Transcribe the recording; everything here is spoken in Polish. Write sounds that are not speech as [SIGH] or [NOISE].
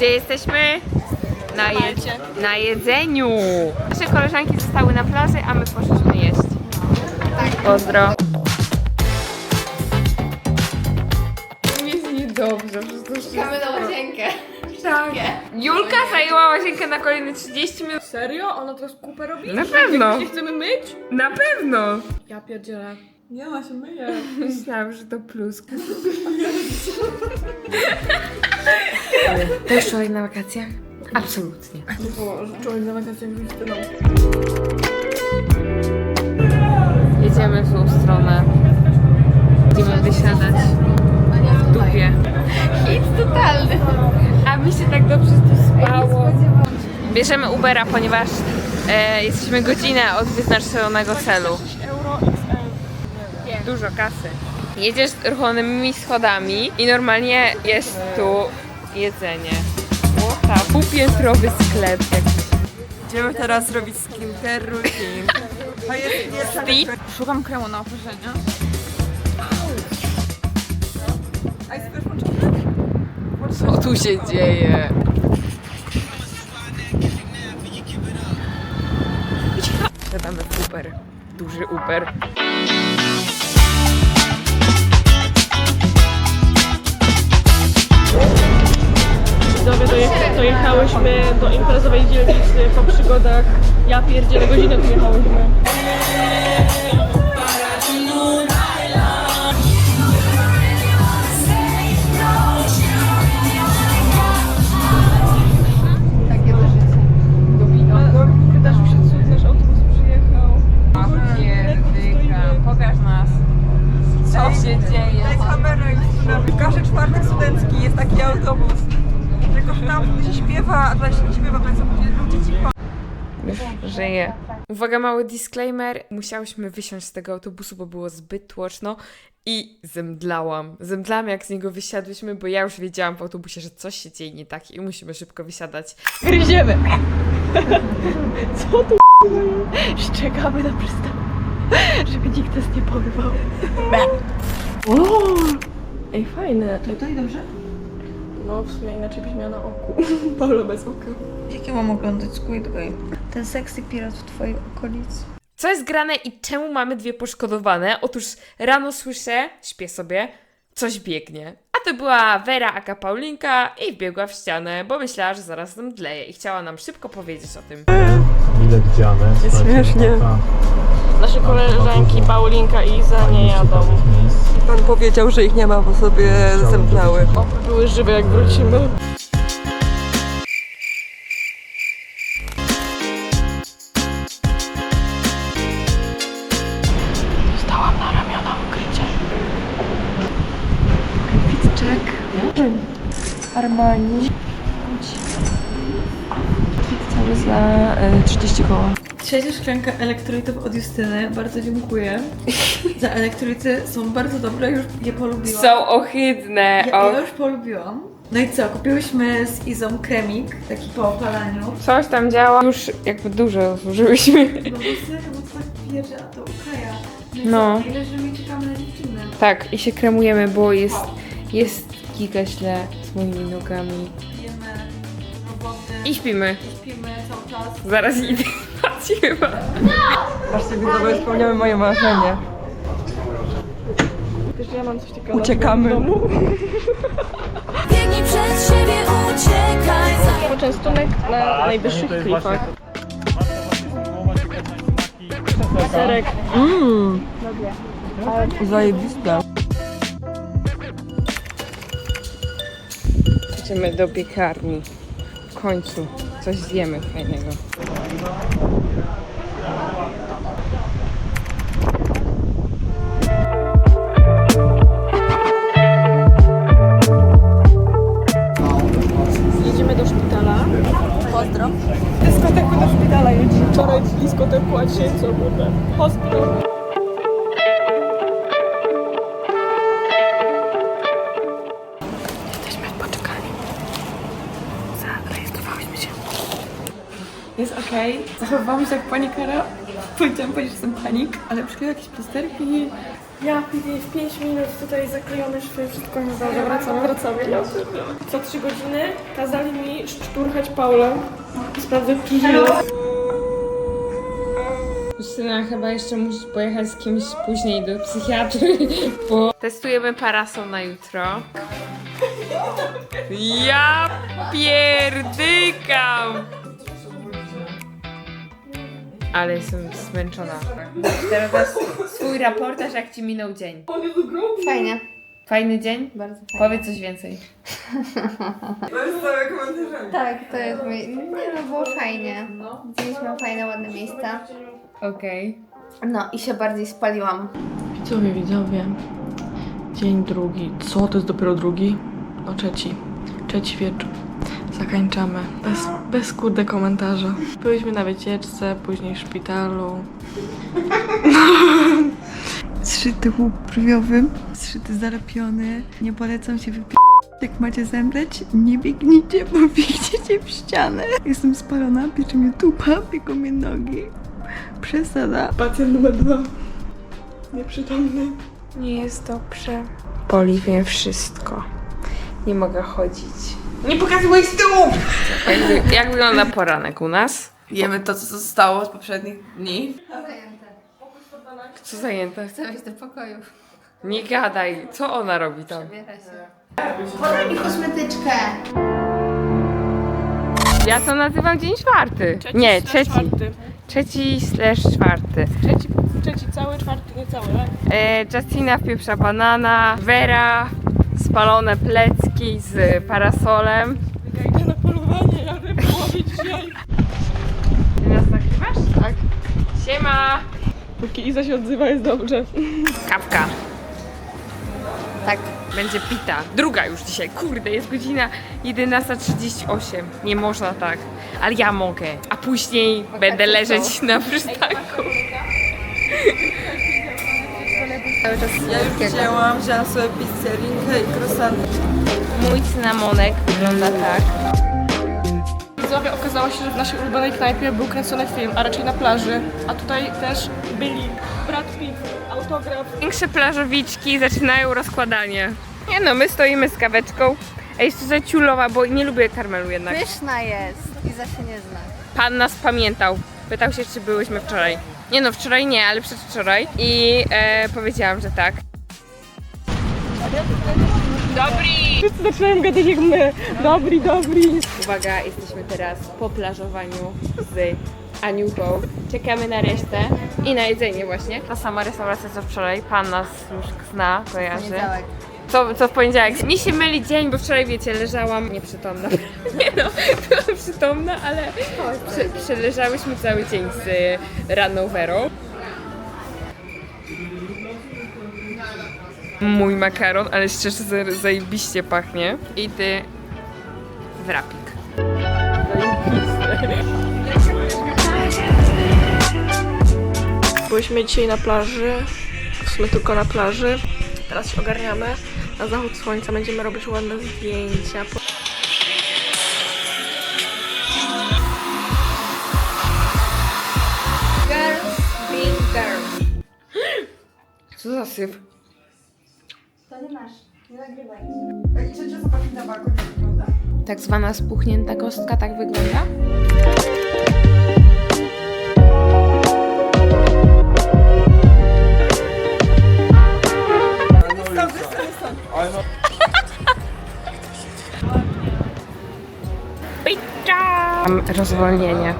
Gdzie jesteśmy? Na, je na jedzeniu. Nasze koleżanki zostały na plaży, a my poszliśmy jeść. Pozdro. Jest niedobrze, Czekamy na łazienkę. Tak. Julka zajęła łazienkę na kolejne 30 minut. Serio? Ona teraz kupę robi? Na pewno. Nie chcemy myć? Na pewno. Ja pierdzielę. Nie, ona się myje. [LAUGHS] Myślałam, że to pluska. Też człowiek na wakacjach? Absolutnie. Boże, człowiek na wakacjach z Justyną. Jedziemy w tą stronę. Będziemy wysiadać w dupie. Hit totalny. A mi się tak dobrze tu spało. Bierzemy Ubera, ponieważ e, jesteśmy godzinę od wyznaczonego celu. Dużo kasy. Jedziesz ruchomymi schodami i normalnie jest tu jedzenie. Łota, półpiętrowy sklep jakiś. Będziemy teraz robić skincare routine. To jest? Szukam kremu na oparzenia. A jest też potrzebne? Co tu się dzieje? Siadamy w Uber. Duży Uber. Dojechałyśmy do imprezowej dzielnicy po przygodach. Ja pierdzielę godzinę tu jechałyśmy. A tutaj się nie śpiewa, to jest ludzie cicho. Już żyje. Uwaga, mały disclaimer. Musiałyśmy wysiąść z tego autobusu, bo było zbyt tłoczno i zemdlałam. Zemdlałam jak z niego wysiadłyśmy, bo ja już wiedziałam w autobusie, że coś się dzieje nie tak i musimy szybko wysiadać. Gryziemy! [LAUGHS] Co tu [LAUGHS] Szczekamy na przystanek, żeby nikt nas nie porwał. O! Ej, fajne. Tutaj dobrze? No, w sumie inaczej byś miała na oku. [LAUGHS] Paula bez oka. Jakie mam oglądać Squid Game? Ten sexy pirat w twojej okolicy. Co jest grane i czemu mamy dwie poszkodowane? Otóż rano słyszę, śpię sobie, coś biegnie. A to była Vera aka Paulinka i wbiegła w ścianę, bo myślała, że zaraz zemdleje i chciała nam szybko powiedzieć o tym. Mile widziane. Jest śmiesznie. Nasze koleżanki Paulinka i Iza nie jadą. Pan powiedział, że ich nie ma, bo sobie zemdlały. były żywe jak wrócimy. Armani. Cały za e, 30 koła. Trzecia szklanka elektrolitów od Justyny. Bardzo dziękuję. Za elektrolity są bardzo dobre, już je polubiłam. Są ohydne. Ja, ja już polubiłam. No i co, kupiłyśmy z Izą kremik, taki po opalaniu. coś tam działa. Już jakby dużo zużyłyśmy. No bo serio, bo to tak bierze, a to ukaja. No. No. Ile, że my czekamy na dziewczynę. Tak, i się kremujemy, bo jest, jest giga źle z moimi nogami. Pijemy roboty, I śpimy. śpimy cały czas. Zaraz idę spać chyba. Patrzcie, widzowie, spełniamy moje marzenie. Wiesz, ja mam coś takiego Uciekamy. Biegnij przed siebie, uciekaj Poczęstunek na najwyższych klifach. Serek. Mmm. Zajebiste. Idziemy do piekarni. W końcu coś zjemy fajnego. Jedziemy do szpitala. Pozdro. Dyskoteku do szpitala jedzie. Wczoraj z dyskoteku, a dzisiaj co kurde. Pozdro. Jest okej. Zachowywałam się jak panikara. Powiedziałam powiedzieć, że jestem panik, ale przykryła jakieś plasterki Ja piję w 5 minut tutaj zaklejone szwy, wszystko nie zdążę, wracamy, wracamy. Ja. Co 3 godziny kazali mi szturchać Paulę i sprawdzać żyje. Justyna, chyba jeszcze musisz pojechać z kimś później do psychiatry, [LAUGHS] bo... Testujemy parasol na jutro. Ja pierdykam! Ale jestem zmęczona. Teraz swój raportaż, jak ci minął dzień. Fajnie. Fajny dzień? Bardzo fajnie. Powiedz coś więcej. To jest całe komentarzami. Tak, to jest mój... Nie no, było fajnie. Widzieliśmy fajne, ładne miejsca. Okej. No i się bardziej spaliłam. Widzowie, widzowie. Dzień drugi. Co? To jest dopiero drugi? No trzeci. Trzeci wieczór. Zakończamy. Bez, bez kurde komentarza. Byliśmy na wycieczce, później w szpitalu. [LAUGHS] Zszyty łuk brwiowy, zszyty zalepiony. Nie polecam się wypi... Jak macie zemdleć, nie biegnijcie, bo [LAUGHS] biegniecie w ścianę. Jestem spalona, piecze mnie tupa, biegą mnie nogi. Przesada. Pacjent numer dwa. Nieprzytomny. Nie jest dobrze. Boli mnie wszystko. Nie mogę chodzić. Nie pokazuj stóp! Jak, wy- jak wygląda poranek u nas? Jemy to, co zostało z poprzednich dni. Co zajęte? Chcę wejść do pokoju. Nie gadaj. Co ona robi tam? Biera się. Podaj mi kosmetyczkę. Ja to nazywam dzień czwarty. Nie, trzeci. Czwarty. Trzeci slash czwarty. Trzeci, trzeci cały, czwarty nie cały, tak? E, Justina wpieprza banana, Vera spalone plecki z parasolem. Ja idę na polowanie, ja ryby łowię dzisiaj. Ty nas nagrywasz? Tak. Siema! Póki Iza się odzywa, jest dobrze. Kawka. Tak. Będzie pita. Druga już dzisiaj. Kurde, jest godzina 11.38. Nie można tak. Ale ja mogę. A później będę leżeć na przystanku. Cały czas Ja już wzięłam, wzięłam sobie pizzerinkę i croissant. Mój cynamonek wygląda tak. Widzowie, okazało się, że w naszej ulubionej knajpie był kręcony film, a raczej na plaży. A tutaj też byli Brad Pitt, autograf. Większe plażowiczki zaczynają rozkładanie. Nie no, my stoimy z kaweczką. A jeszcze że ciulowa, bo nie lubię karmelu jednak. Pyszna jest. Iza się nie zna. Pan nas pamiętał. Pytał się, czy byłyśmy wczoraj. Nie no, wczoraj nie, ale przedwczoraj. I e, powiedziałam, że tak. Dobry! Wszyscy zaczynają gadać jak my. Dobry, dobry. Uwaga, jesteśmy teraz po plażowaniu z Aniuką. Czekamy na resztę i na jedzenie właśnie. Ta sama restauracja co wczoraj. Pan nas już zna, kojarzy. Poniedziałek. Co, co w poniedziałek? Nie się myli dzień, bo wczoraj wiecie, leżałam nieprzytomna. [LAUGHS] Nie no, byłam przytomna, ale prze, przeleżałyśmy cały dzień z y, ranną Werą. Mój makaron, ale szczerze za- zajebiście pachnie. I ty wrapik. Byliśmy dzisiaj na plaży, w sumie tylko na plaży. Teraz się ogarniamy. Na zachód słońca będziemy robić ładne zdjęcia. Girls being girls. Co za syf? To nie masz. Nie nagrywaj. Jak zobaczyć na jak wygląda. Tak zwana spuchnięta kostka tak wygląda? развольнение.